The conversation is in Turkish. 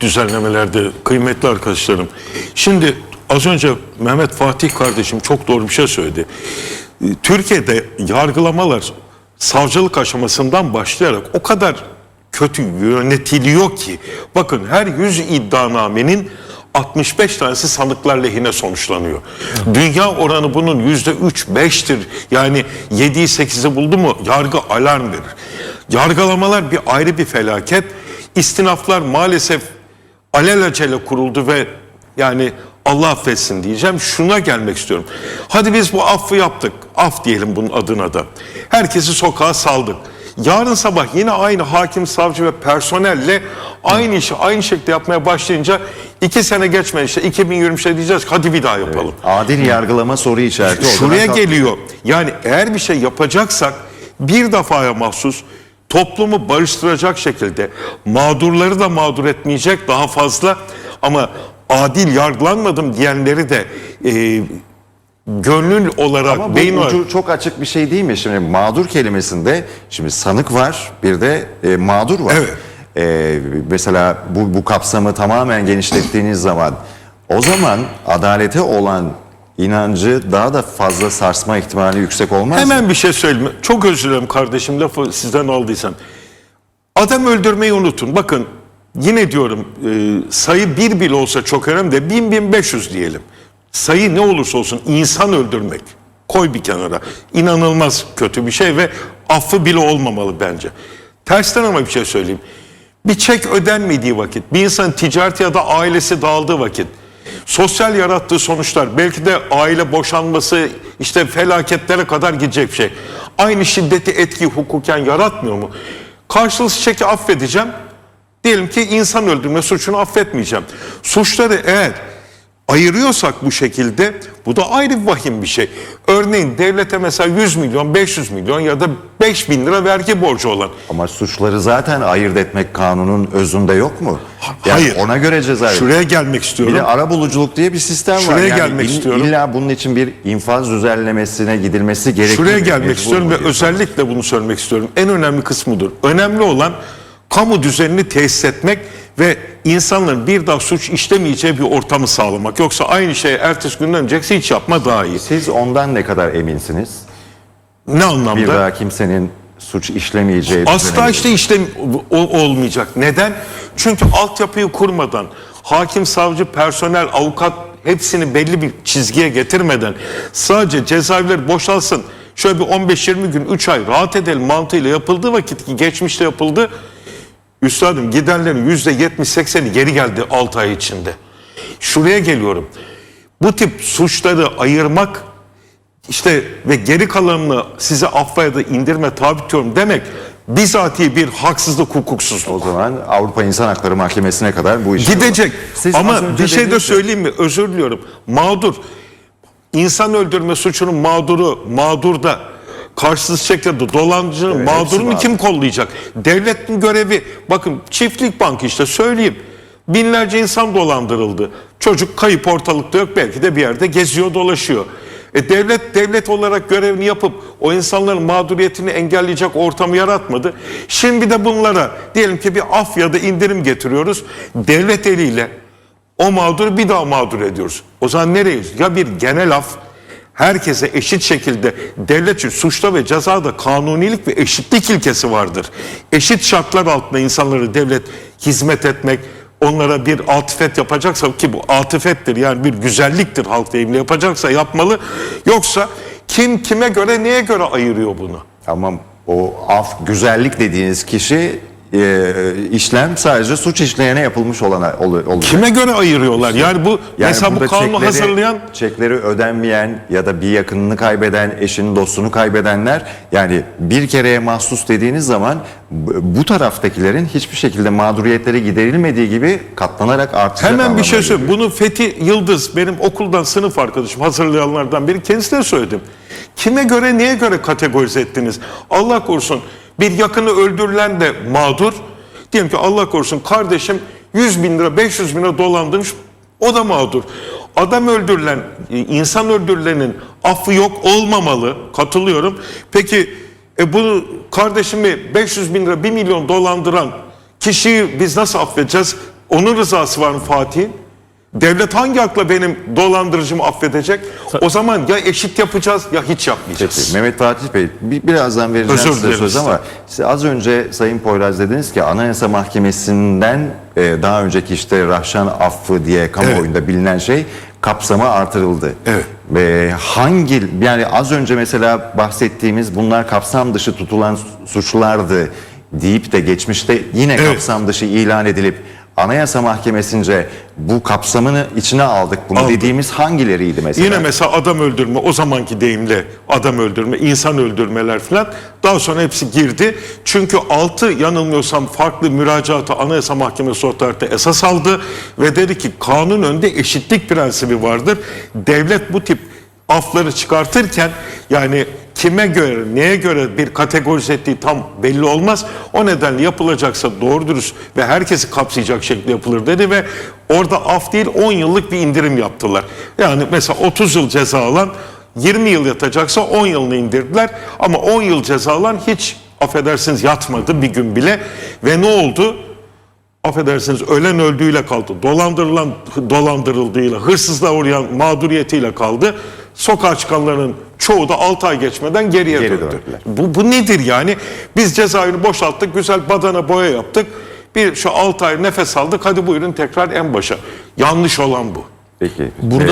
düzenlemelerde kıymetli arkadaşlarım. Şimdi az önce Mehmet Fatih kardeşim çok doğru bir şey söyledi. Ee, Türkiye'de yargılamalar savcılık aşamasından başlayarak o kadar kötü yönetiliyor ki bakın her 100 iddianamenin 65 tanesi sanıklar lehine sonuçlanıyor. Dünya oranı bunun yüzde 3-5'tir. Yani 7'yi 8'i buldu mu yargı alarm verir. Yargılamalar bir ayrı bir felaket. İstinaflar maalesef alelacele kuruldu ve yani Allah affetsin diyeceğim. Şuna gelmek istiyorum. Hadi biz bu affı yaptık. Af diyelim bunun adına da. Herkesi sokağa saldık. Yarın sabah yine aynı hakim, savcı ve personelle aynı işi aynı şekilde yapmaya başlayınca iki sene geçmeden işte 2023'te diyeceğiz ki hadi bir daha yapalım. Adil yargılama soru işareti. Şuraya kalk- geliyor. Yani eğer bir şey yapacaksak bir defaya mahsus toplumu barıştıracak şekilde mağdurları da mağdur etmeyecek daha fazla ama adil yargılanmadım diyenleri de e, gönül olarak Ama bu beyin olarak ucu çok açık bir şey değil mi? Şimdi mağdur kelimesinde şimdi sanık var bir de e, mağdur var. Evet. E, mesela bu, bu kapsamı tamamen genişlettiğiniz zaman o zaman adalete olan inancı daha da fazla sarsma ihtimali yüksek olmaz mı? Hemen bir şey söyleyeyim. Çok özür dilerim kardeşim lafı sizden aldıysam. Adam öldürmeyi unutun. Bakın yine diyorum e, sayı bir bile olsa çok önemli de 1000-1500 diyelim. Sayı ne olursa olsun insan öldürmek koy bir kenara. İnanılmaz kötü bir şey ve affı bile olmamalı bence. Tersten ama bir şey söyleyeyim. Bir çek ödenmediği vakit, bir insanın ticareti ya da ailesi dağıldığı vakit, sosyal yarattığı sonuçlar, belki de aile boşanması, işte felaketlere kadar gidecek bir şey. Aynı şiddeti etki hukuken yaratmıyor mu? Karşılıksız çeki affedeceğim. Diyelim ki insan öldürme suçunu affetmeyeceğim. Suçları eğer ayırıyorsak bu şekilde bu da ayrı bir vahim bir şey. Örneğin devlete mesela 100 milyon, 500 milyon ya da 5 bin lira vergi borcu olan Ama suçları zaten ayırt etmek kanunun özünde yok mu? Yani hayır. Ona göre ceza. Şuraya gelmek Bir istiyorum. de ara buluculuk diye bir sistem var. Şuraya gelmek istiyorum. İlla bunun için bir infaz düzenlemesine gidilmesi gerekiyor. Şuraya gelmek istiyorum ve özellikle bunu söylemek istiyorum. En önemli kısmıdır. Önemli olan kamu düzenini tesis etmek ve insanların bir daha suç işlemeyeceği bir ortamı sağlamak. Yoksa aynı şeyi ertesi günden önceki hiç yapma daha iyi. Siz ondan ne kadar eminsiniz? Ne Bir anlamda? daha kimsenin suç işlemeyeceği Asla işte işlem o- olmayacak. Neden? Çünkü altyapıyı kurmadan, hakim, savcı, personel, avukat hepsini belli bir çizgiye getirmeden sadece cezaevleri boşalsın. Şöyle bir 15-20 gün, 3 ay rahat edelim mantığıyla yapıldığı vakit ki geçmişte yapıldı. Üstadım gidenlerin %70-80'i geri geldi 6 ay içinde. Şuraya geliyorum. Bu tip suçları ayırmak işte ve geri kalanını size affa ya da indirme tabi tutuyorum demek bizatihi bir haksızlık hukuksuzluk. O zaman Avrupa İnsan Hakları Mahkemesi'ne kadar bu iş Gidecek. Siz Ama bir şey de söyleyeyim mi? Özür diliyorum. Mağdur. İnsan öldürme suçunun mağduru, mağdurda karşısız şekilde dolancının Evet, mağdurunu kim kollayacak? Devletin görevi, bakın çiftlik bankı işte söyleyeyim. Binlerce insan dolandırıldı. Çocuk kayıp ortalıkta yok belki de bir yerde geziyor dolaşıyor. E devlet devlet olarak görevini yapıp o insanların mağduriyetini engelleyecek ortamı yaratmadı. Şimdi de bunlara diyelim ki bir af ya da indirim getiriyoruz. Devlet eliyle o mağduru bir daha mağdur ediyoruz. O zaman nereye? Ya bir genel af herkese eşit şekilde devlet için suçta ve cezada kanunilik ve eşitlik ilkesi vardır. Eşit şartlar altında insanları devlet hizmet etmek, onlara bir atıfet yapacaksa ki bu atıfettir yani bir güzelliktir halk deyimle yapacaksa yapmalı. Yoksa kim kime göre neye göre ayırıyor bunu? Ama o af güzellik dediğiniz kişi e, işlem sadece suç işleyene yapılmış olana ol- olacak. Kime göre ayırıyorlar? Yani bu Yani mesela bu kanunu çekleri- hazırlayan çekleri ödenmeyen ya da bir yakınını kaybeden, eşinin dostunu kaybedenler yani bir kereye mahsus dediğiniz zaman bu taraftakilerin hiçbir şekilde mağduriyetleri giderilmediği gibi katlanarak artacak Hemen bir şey söyleyeyim. Bunu Fethi Yıldız benim okuldan sınıf arkadaşım hazırlayanlardan biri kendisine söyledim. Kime göre neye göre kategorize ettiniz? Allah korusun bir yakını öldürülen de mağdur. Diyelim ki Allah korusun kardeşim 100 bin lira 500 bin lira dolandırmış o da mağdur. Adam öldürülen, insan öldürülenin affı yok olmamalı. Katılıyorum. Peki e bunu kardeşimi 500 bin lira 1 milyon dolandıran kişiyi biz nasıl affedeceğiz? Onun rızası var mı Fatih'in? Devlet hangi akla benim dolandırıcımı affedecek? O zaman ya eşit yapacağız ya hiç yapmayacağız. Peki, Mehmet Fatih Bey bir, birazdan vereceğim Özür size dilerim söz size. ama size az önce Sayın Poyraz dediniz ki Anayasa Mahkemesi'nden e, daha önceki işte Rahşan affı diye kamuoyunda bilinen şey kapsamı artırıldı. Evet. Ve hangi yani az önce mesela bahsettiğimiz bunlar kapsam dışı tutulan suçlardı deyip de geçmişte yine Evet. kapsam dışı ilan edilip Anayasa Mahkemesi'nce bu kapsamını içine aldık. Bunu Aldık. dediğimiz hangileriydi mesela? Yine mesela adam öldürme o zamanki deyimle adam öldürme, insan öldürmeler falan daha sonra hepsi girdi. Çünkü altı yanılmıyorsam farklı müracaatı Anayasa Mahkemesi otorite esas aldı ve dedi ki kanun önünde eşitlik prensibi vardır. Devlet bu tip afları çıkartırken yani kime göre, neye göre bir kategorize ettiği tam belli olmaz. O nedenle yapılacaksa doğru dürüst ve herkesi kapsayacak şekilde yapılır dedi ve orada af değil 10 yıllık bir indirim yaptılar. Yani mesela 30 yıl ceza alan 20 yıl yatacaksa 10 yılını indirdiler ama 10 yıl ceza alan hiç affedersiniz yatmadı bir gün bile ve ne oldu? affedersiniz ölen öldüğüyle kaldı. Dolandırılan dolandırıldığıyla, hırsızlığa uğrayan mağduriyetiyle kaldı. Sokağa çıkanların çoğu da 6 ay geçmeden geriye Geri döndü. döndüler. Bu, bu nedir yani? Biz cezaevini boşalttık, güzel badana boya yaptık. Bir şu 6 ay nefes aldık, hadi buyurun tekrar en başa. Yanlış olan bu. Peki. Burada